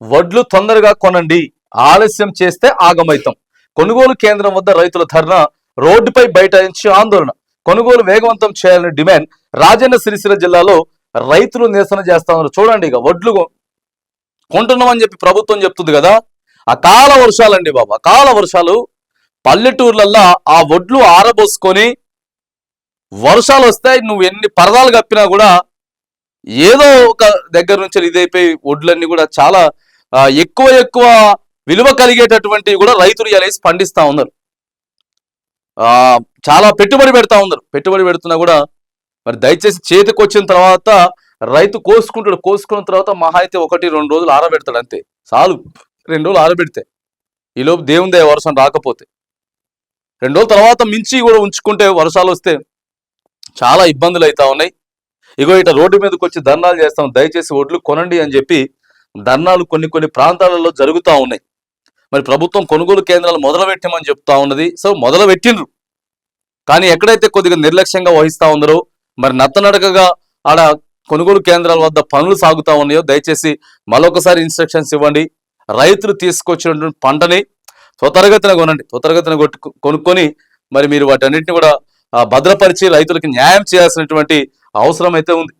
వడ్లు తొందరగా కొనండి. ఆలస్యం చేస్తే ఆగమైతం. కొనుగోలు కేంద్రం వద్ద రైతుల ధర్నా రోడ్డుపై బైఠాయించి ఆందోళన. కొనుగోలు వేగవంతం చేయాలని డిమాండ్ రాజన్న సిరిసిల్ల జిల్లాలో రైతులు నిరసన చేస్తా ఉన్నారు చూడండి ఇక వడ్లు కొంటున్నామని చెప్పి ప్రభుత్వం చెప్తుంది కదా. అకాల వర్షాలండి బాబు అకాల వర్షాలు. పల్లెటూర్లల్లో ఆ వడ్లు ఆరబోసుకొని వర్షాలు వస్తాయి నువ్వు ఎన్ని పరదాలు కప్పినా కూడా ఏదో ఒక దగ్గర నుంచి ఇదైపోయి వడ్లన్నీ కూడా చాలా ఎక్కువ ఎక్కువ విలువ కలిగేటటువంటివి కూడా రైతులు ఇలాసి పండిస్తా ఉన్నారు. చాలా పెట్టుబడి పెడతా ఉన్నారు. పెట్టుబడి పెడుతున్నా కూడా మరి దయచేసి చేతికి వచ్చిన తర్వాత రైతు కోసుకుంటాడు. కోసుకున్న తర్వాత మహా అయితే ఒకటి రెండు రోజులు ఆరబెడతాడు అంతే. చాలు. రెండు రోజులు ఆరబెడితే. ఈలోపు దేవుని దయ వర్షం రాకపోతే. రెండు రోజుల తర్వాత మించి కూడా ఉంచుకుంటే వర్షాలు వస్తే చాలా ఇబ్బందులు అవుతా ఉన్నాయి. ఇగో ఇట రోడ్డు మీదకి వచ్చి ధర్నాలు చేస్తాం. దయచేసి ఒడ్లు కొనండి అని చెప్పి ధర్నాలు కొన్ని కొన్ని ప్రాంతాలలో జరుగుతూ ఉన్నాయి. మరి ప్రభుత్వం కొనుగోలు కేంద్రాలు మొదలుపెట్టామని చెప్తా ఉన్నది. సో మొదలు పెట్టిండ్రు కానీ ఎక్కడైతే కొద్దిగా నిర్లక్ష్యంగా వహిస్తూ ఉన్నారో మరి నత్తనడకగా ఆడ కొనుగోలు కేంద్రాల వద్ద పనులు సాగుతా ఉన్నాయో దయచేసి మరొకసారి ఇన్స్ట్రక్షన్స్ ఇవ్వండి. రైతులు తీసుకొచ్చినటువంటి పంటని త్వరగతిన కొనండి. త్వరగతిన కొట్టు కొనుక్కొని మరి మీరు వాటన్నిటిని కూడా భద్రపరిచి రైతులకి న్యాయం చేయాల్సినటువంటి అవసరం అయితే ఉంది.